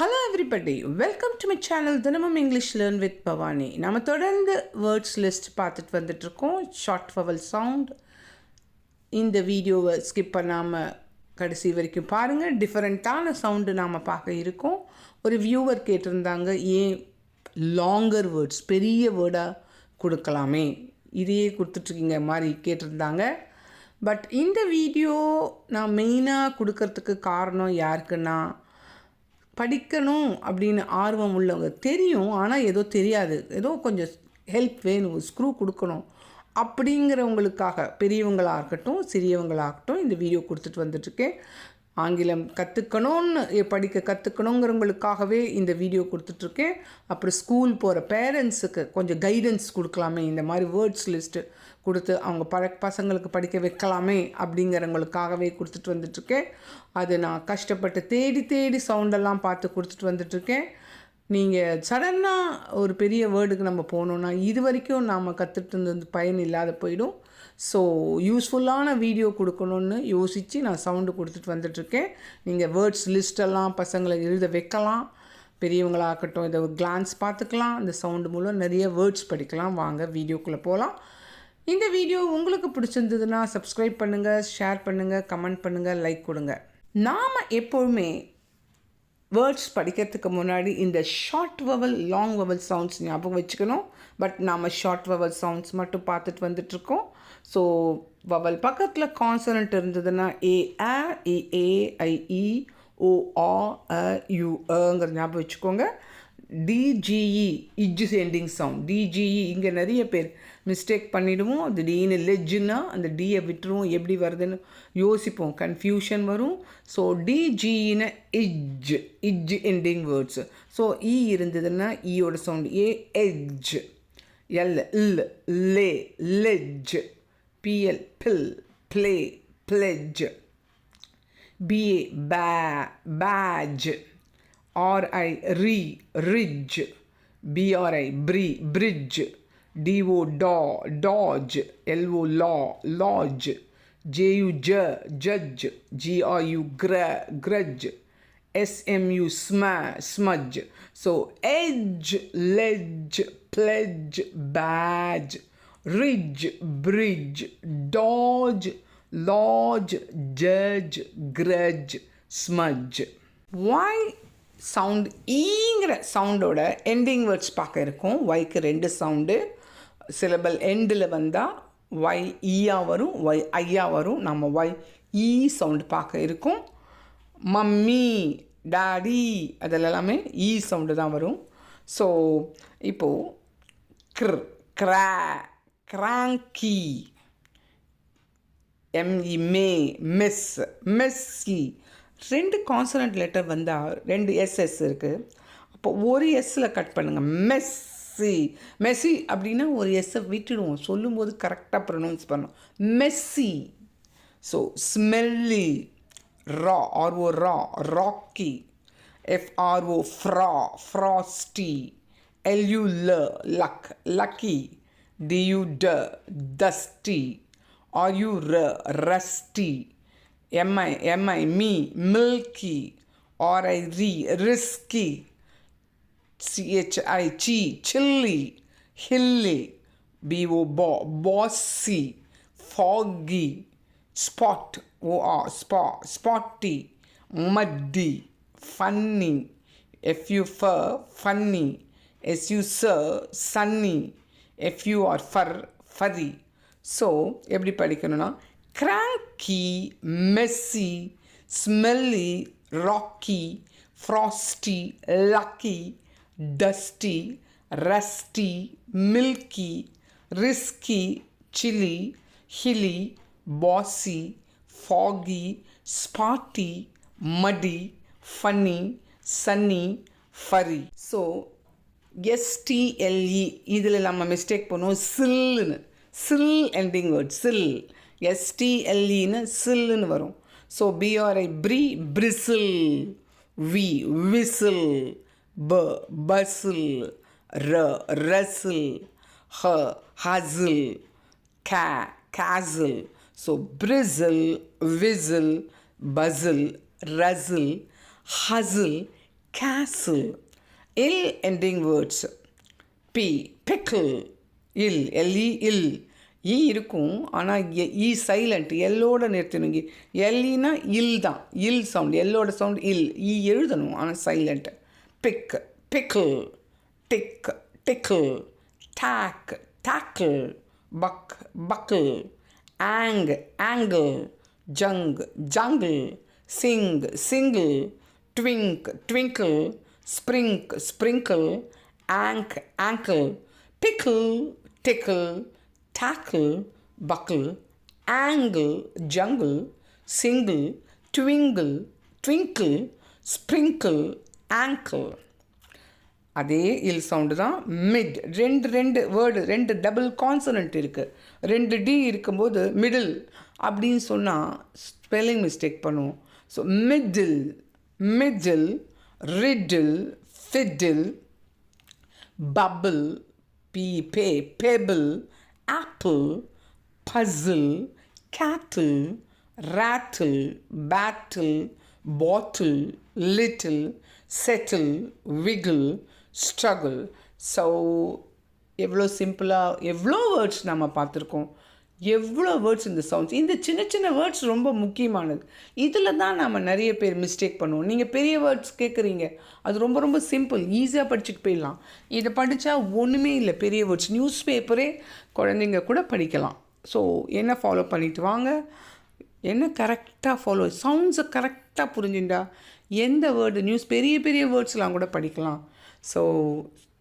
Hello everybody welcome to my channel தினமும் English learn with Bhavani நம்ம தொடர்ந்து வேர்ட்ஸ் லிஸ்ட் பார்த்துட்டு வந்துட்ருக்கோம் ஷார்ட் ஃபவல் சவுண்ட் இந்த வீடியோவை ஸ்கிப் பண்ணாமல் கடைசி வரைக்கும் பாருங்கள் டிஃப்ரெண்ட்டான சவுண்டு நாம் பார்க்க இருக்கோம். ஒரு வியூவர் கேட்டிருந்தாங்க ஏன் லாங்கர் வேர்ட்ஸ் பெரிய வேர்டாக கொடுக்கலாமே? இதையே கொடுத்துட்ருக்கீங்க மாதிரி கேட்டிருந்தாங்க. பட் இந்த வீடியோ நான் மெயினாக கொடுக்கறதுக்கு காரணம் யாருக்குன்னா படிக்கணும் அப்படின்னு ஆர்வம் உள்ளவங்க தெரியும் ஆனால் ஏதோ தெரியாது. ஏதோ கொஞ்சம் ஹெல்ப் வேணும் ஸ்க்ரூ கொடுக்கணும் அப்படிங்கிறவங்களுக்காக பெரியவங்களாக இருக்கட்டும் சிறியவங்களாகட்டும் இந்த வீடியோ கொடுத்துட்டு வந்துட்டுருக்கேன் ஆங்கிலம் கற்றுக்கணும்னு படிக்க கற்றுக்கணுங்கிறவங்களுக்காகவே இந்த வீடியோ கொடுத்துட்ருக்கேன். அப்புறம் ஸ்கூல் போகிற பேரண்ட்ஸுக்கு கொஞ்சம் கைடன்ஸ் கொடுக்கலாமே இந்த மாதிரி வேர்ட்ஸ் லிஸ்ட்டு கொடுத்து அவங்க பழ பசங்களுக்கு படிக்க வைக்கலாமே அப்படிங்கிறவங்களுக்காகவே கொடுத்துட்டு வந்துட்ருக்கேன். அது நான் கஷ்டப்பட்டு தேடி தேடி சவுண்டெல்லாம் பார்த்து கொடுத்துட்டு வந்துட்ருக்கேன். நீங்கள் சடனாக ஒரு பெரிய வேர்டுக்கு நம்ம போனோன்னா இது வரைக்கும் நாம் கற்றுட்டு இருந்தது பயன் இல்லாத போயிடும். ஸோ யூஸ்ஃபுல்லான வீடியோ கொடுக்கணுன்னு யோசித்து நான் சவுண்டு கொடுத்துட்டு வந்துட்டுருக்கேன். நீங்கள் வேர்ட்ஸ் லிஸ்டெல்லாம் பசங்களை எழுத வைக்கலாம். பெரியவங்களாகட்டும் இதை ஒரு கிளான்ஸ் பார்த்துக்கலாம். இந்த சவுண்டு மூலம் நிறைய வேர்ட்ஸ் படிக்கலாம். வாங்க வீடியோக்குள்ளே போகலாம் இந்த வீடியோ உங்களுக்கு பிடிச்சிருந்ததுன்னா சப்ஸ்கிரைப் பண்ணுங்கள் ஷேர் பண்ணுங்கள் கமெண்ட் பண்ணுங்கள் லைக் கொடுங்க. நாம் எப்போவுமே வேர்ட்ஸ் படிக்கிறதுக்கு முன்னாடி இந்த short vowel long vowel sounds ஞாபகம் வச்சுக்கணும். பட் நாம் ஷார்ட் வவல் சவுண்ட்ஸ் மட்டும் பார்த்துட்டு வந்துட்ருக்கோம் ஸோ வவல் பக்கத்தில் கான்சனன்ட் இருந்ததுன்னா A a A A I E O ah a U ஞாபகம் வச்சுக்கோங்க. டிஜிஇ இஜ்ஜு எண்டிங் சவுண்ட் டிஜிஇ இங்கே நிறைய பேர் மிஸ்டேக் பண்ணிவிடுவோம் திடீர்னு லெஜ்ஜுன்னா அந்த டியை விட்டுருவோம். எப்படி வருதுன்னு யோசிப்போம். கன்ஃபியூஷன் வரும். ஸோ டிஜிஇன இஜ் இஜ் எண்டிங் வேர்ட்ஸ் ஸோ இ இருந்ததுன்னா ஈயோட சவுண்ட் ஏ எஜ் எல் இல் லே லெஜ் பிஎல் பில் play pledge P A pay page RI re ridge BRI bri bridge DO daw dodge LO law lodge J U j judge GRU gra grudge SMU sma smudge. So edge ledge pledge badge ridge bridge dodge lodge judge grudge smudge. Why sound ஈங்கிற சவுண்டோட ending words பார்க்க இருக்கும். ஒய்க்கு ரெண்டு sound. Syllable எண்டில் வந்தால் Y ஈயா வரும். Y ஐயா வரும். நம்ம ஒய் ஈ e சவுண்டு பார்க்க இருக்கும். மம்மி டாடி அதில் எல்லாமே ஈ சவுண்டு தான் வரும். ஸோ இப்போது கிர் க்ரா கிராங்கி எம்இ மே மெஸ் மெஸ்ஸி ரெண்டு கான்சனண்ட் லெட்டர் வந்தால் ரெண்டு எஸ்எஸ் இருக்குது அப்போ ஒரு எஸ்ஸில் கட் பண்ணுங்கள் மெஸ்ஸி மெஸ்ஸி அப்படின்னா ஒரு எஸ்ஸை விட்டுடுவோம். சொல்லும்போது கரெக்டாக ப்ரொனவுன்ஸ் பண்ணோம் மெஸ்ஸி ஸோ ஸ்மெல்லி ரா ஆர்ஓ ரா ராக்கி எஃப்ஆர்ஓ ஃப்ரா ஃப்ராஸ்டி எல்யூ ல லக் லக்கி டியூ ட டஸ்டி ஆர் யூ ர rusty MI, MI, me, milky, RI, re, risky, CHI, chi, chilly, hilly, BO, bo, bossy, foggy, spot, OR, spot, spotty, muddy, funny, FU, fur, funny, SU, sir, sunny, FU, or fur, furry. So எப்படி படிக்கணும்னா cranky, messy, smelly, rocky, frosty, lucky, dusty, rusty, milky, risky, chilly, hilly, bossy, foggy, spotty, muddy, funny, sunny, furry. So, எஸ்டிஎல்இ இதில் நம்ம mistake பண்ணுவோம் சில்லுன்னு சில் ending word சில் எஸ்டிஎல்இன்னு சில்லுன்னு வரும் so PRI pre bristle we whistle ப பசில் ர ரசில் ஹ hustle K castle so bristle whistle bustle rustle hustle castle. இல் என்டிங் வேர்ட்ஸ் பி பிக்கிள் இல் எல்இ இல் ஈ இருக்கும் ஆனால் ஈ சைலண்ட் எல்லோட நிறுத்தணும். எல்லினா இல் தான். இல் சவுண்ட் எல்லோட சவுண்ட் இல். ஈ எழுதணும் ஆனால் silent pick pickle tick tickle tack tackle buck buckle ஆங் ஆங்கிள் ஜங் ஜங்கிள் சிங் சிங்கிள் ட்விங்க் ட்விங்கிள் ஸ்ப்ரிங்க் sprinkle ஆங்க் ankle pickle tickle, tackle, buckle, angle, jungle, single, twinkle, twinkle, sprinkle, ankle. அதே இல் sound தான் mid ரெண்டு ரெண்டு word ரெண்டு டபுள் கான்சனண்ட் இருக்குது ரெண்டு டி இருக்கும்போது மிடில் அப்படின்னு சொன்னால் ஸ்பெல்லிங் மிஸ்டேக் பண்ணுவோம். So middle middle riddle fiddle bubble, P pay, pebble, apple, puzzle, cattle, rattle, battle, bottle, little, settle, wiggle, struggle. So எவ்வளோ சிம்பிளாக எவ்வளோ வேர்ட்ஸ் நம்ம பார்த்துருக்கோம் எவ்வளோ வேர்ட்ஸ் இந்த சவுண்ட்ஸ் இந்த சின்ன சின்ன வேர்ட்ஸ் ரொம்ப முக்கியமானது. இதில் தான் நம்ம நிறைய பேர் மிஸ்டேக் பண்ணுவோம். நீங்கள் பெரிய வேர்ட்ஸ் கேட்குறீங்க அது ரொம்ப ரொம்ப சிம்பிள் ஈஸியாக படிச்சுட்டு போயிடலாம். இதை படித்தா ஒன்றுமே இல்லை. பெரிய வேர்ட்ஸ் நியூஸ் பேப்பரே குழந்தைங்க கூட படிக்கலாம். ஸோ என்ன ஃபாலோ பண்ணிட்டு வாங்க? என்ன கரெக்டாக ஃபாலோ சவுண்ட்ஸை கரெக்டாக புரிஞ்சுண்டா? எந்த வேர்டு நியூஸ் பெரிய பெரிய வேர்ட்ஸ்லாம் கூட படிக்கலாம். ஸோ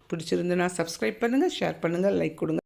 பிடிச்சிருந்துன்னா சப்ஸ்கிரைப் பண்ணுங்கள் ஷேர் பண்ணுங்கள் லைக் கொடுங்க.